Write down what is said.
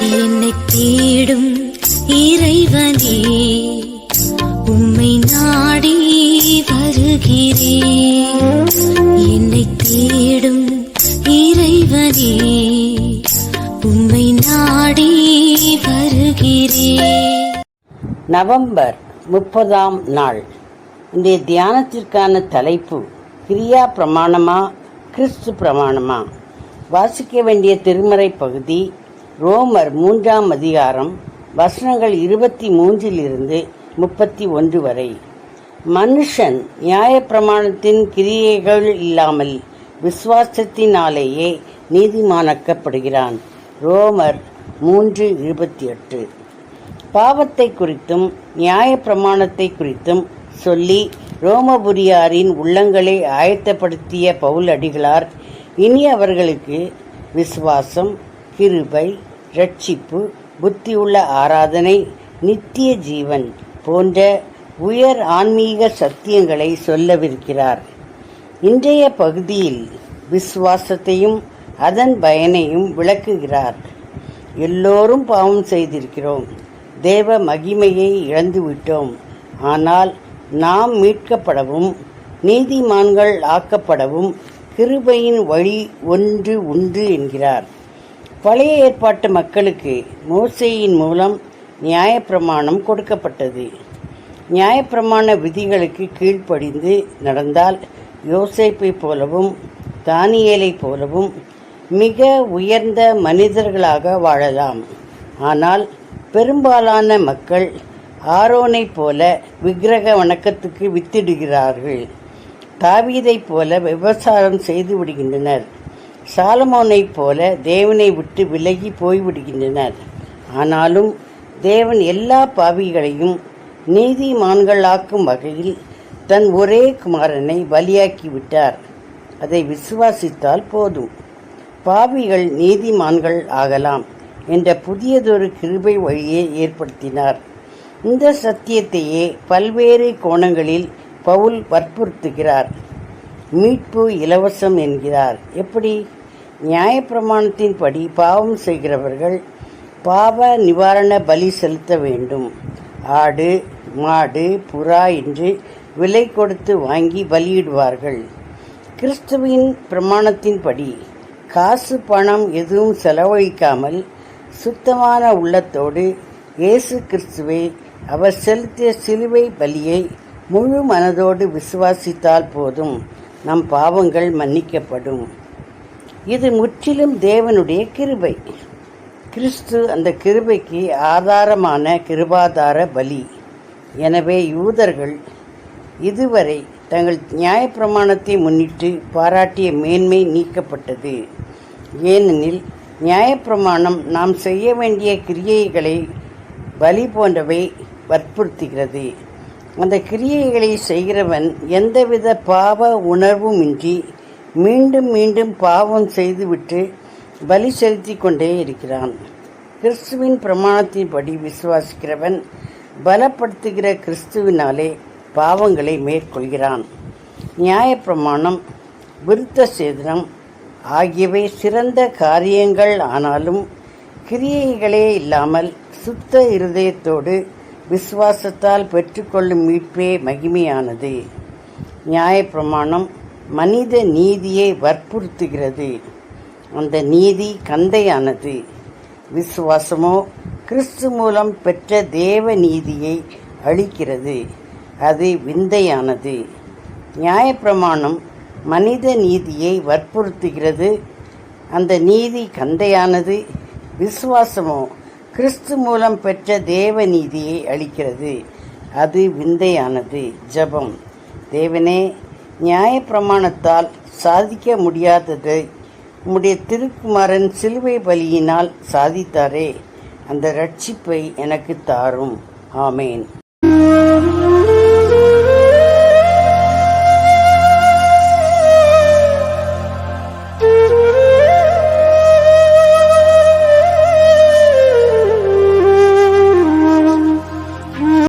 என்னை தேடும் இறைவனே உம்மை நாடி வருகிறேன் என்னை தேடும் இறைவனே உம்மை நாடி வருகிறேன் நவம்பர் முப்பதாம் நாள். இன்றைய தியானத்திற்கான தலைப்பு கிரியா பிரமாணமா கிறிஸ்து பிரமாணமா? வாசிக்க வேண்டிய திருமறை பகுதி ரோமர் மூன்றாம் அதிகாரம் வசனங்கள் இருபத்தி மூன்றிலிருந்து முப்பத்தி ஒன்று வரை. மனுஷன் நியாயப்பிரமாணத்தின் கிரியைகள் இல்லாமல் விசுவாசத்தினாலேயே நீதிமானாக்கப்படுகிறான். ரோமர் மூன்று இருபத்தி எட்டு பாவத்தை குறித்தும் நியாய பிரமாணத்தை குறித்தும் சொல்லி ரோமபுரியாரின் உள்ளங்களை ஆயத்தப்படுத்திய பவுல் அடிகளார் இனி அவர்களுக்கு விசுவாசம் கிருபை ரட்சிப்பு புத்தியுள்ள ஆராதனை நித்திய ஜீவன் போன்ற உயர் ஆன்மீக சத்தியங்களை சொல்லவிருக்கிறார். இன்றைய பகுதியில் விசுவாசத்தையும் அதன் பயனையும் விளக்குகிறார். எல்லோரும் பாவம் செய்திருக்கிறோம். தேவ மகிமையை இழந்துவிட்டோம் ஆனால் நாம் மீட்கப்படவும் நீதிமான்கள் ஆக்கப்படவும் கிருபையின் வழி ஒன்று உண்டு என்கிறார். பழைய ஏற்பாட்டு மக்களுக்கு மோசேயின் மூலம் நியாயப்பிரமாணம் கொடுக்கப்பட்டது. நியாயப்பிரமாண விதிகளுக்கு கீழ்ப்படிந்து நடந்தால் யோசேப்பை போலவும் தானியலை போலவும் மிக உயர்ந்த மனிதர்களாக வாழலாம். ஆனால் பெரும்பாலான மக்கள் ஆரோனைப் போல விக்கிரக வணக்கத்துக்கு வித்திடுகிறார்கள். தாவீதை போல விவசாயம் செய்து விடுகின்றனர். சாலமோனைப் போல தேவனை விட்டு விலகி போய்விடுகின்றனர். ஆனாலும் தேவன் எல்லா பாவிகளையும் நீதிமான்களாக்கும் வகையில் தன் ஒரே குமாரனை பலியாக்கி விட்டார் அதை விசுவாசித்தால் போதும். பாவிகள் நீதிமான்கள் ஆகலாம் என்ற புதியதொரு கிருபை வழியை ஏற்படுத்தினார். இந்த சத்தியத்தையே பல்வேறு கோணங்களில் பவுல் வற்புறுத்துகிறார். மீட்பு இலவசம் என்கிறார். எப்படி? நியாயப்பிரமாணத்தின்படி பாவம் செய்கிறவர்கள் பாவ நிவாரண பலி செலுத்த வேண்டும். ஆடு மாடு புறா என்று விலை கொடுத்து வாங்கி பலியிடுவார்கள். கிறிஸ்துவின் பிரமாணத்தின்படி காசு பணம் எதுவும் செலவழிக்காமல் சுத்தமான உள்ளத்தோடு இயேசு கிறிஸ்துவை அவர் செலுத்திய சிலுவை பலியை முழு மனதோடு விசுவாசித்தால் போதும். நம் பாவங்கள் மன்னிக்கப்படும். இது முற்றிலும் தேவனுடைய கிருபை. கிறிஸ்து அந்த கிருபைக்கு ஆதாரமான கிருபாதார பலி. எனவே யூதர்கள் இதுவரை தங்கள் நியாயப்பிரமாணத்தை முன்னிட்டு பாராட்டிய மேன்மை நீக்கப்பட்டது. ஏனெனில் நியாயப்பிரமாணம் நாம் செய்ய வேண்டிய கிரியைகளை பலி போன்றவை வற்புறுத்துகிறது. அந்த கிரியைகளை செய்கிறவன் எந்தவித பாவ உணர்வுமின்றி மீண்டும் மீண்டும் பாவம் செய்துவிட்டு பலி செலுத்தி கொண்டே இருக்கிறான். கிறிஸ்துவின் பிரமாணத்தின்படி விசுவாசிக்கிறவன் பலப்படுத்துகிற கிறிஸ்துவினாலே பாவங்களை மேற்கொள்கிறான். நியாயப்பிரமாணம் விருத்த சேதனம் ஆகியவை சிறந்த காரியங்கள் ஆனாலும் கிரியைகளே இல்லாமல் சுத்த இருதயத்தோடு விசுவாசத்தால் பெற்றுக்கொள்ளும் மீட்பே மகிமையானது. நியாயப்பிரமாணம் மனித நீதியை வற்புறுத்துகிறது. அந்த நீதி கந்தையானது. விசுவாசமோ கிறிஸ்து மூலம் பெற்ற தேவ நீதியை அளிக்கிறது அது விந்தையானது. நியாயப்பிரமாணம் மனித நீதியை வற்புறுத்துகிறது. அந்த நீதி கந்தையானது. விசுவாசமோ கிறிஸ்து மூலம் பெற்ற தேவ நீதியை அளிக்கிறது. அது விந்தையானது. ஜபம். தேவனே நியாயப்பிரமாணத்தால் சாதிக்க முடியாததை உம்முடைய திருக்குமாரன் சிலுவை பலியினால் சாதித்தாரே. அந்த ரட்சிப்பை எனக்கு தாரும். ஆமேன்.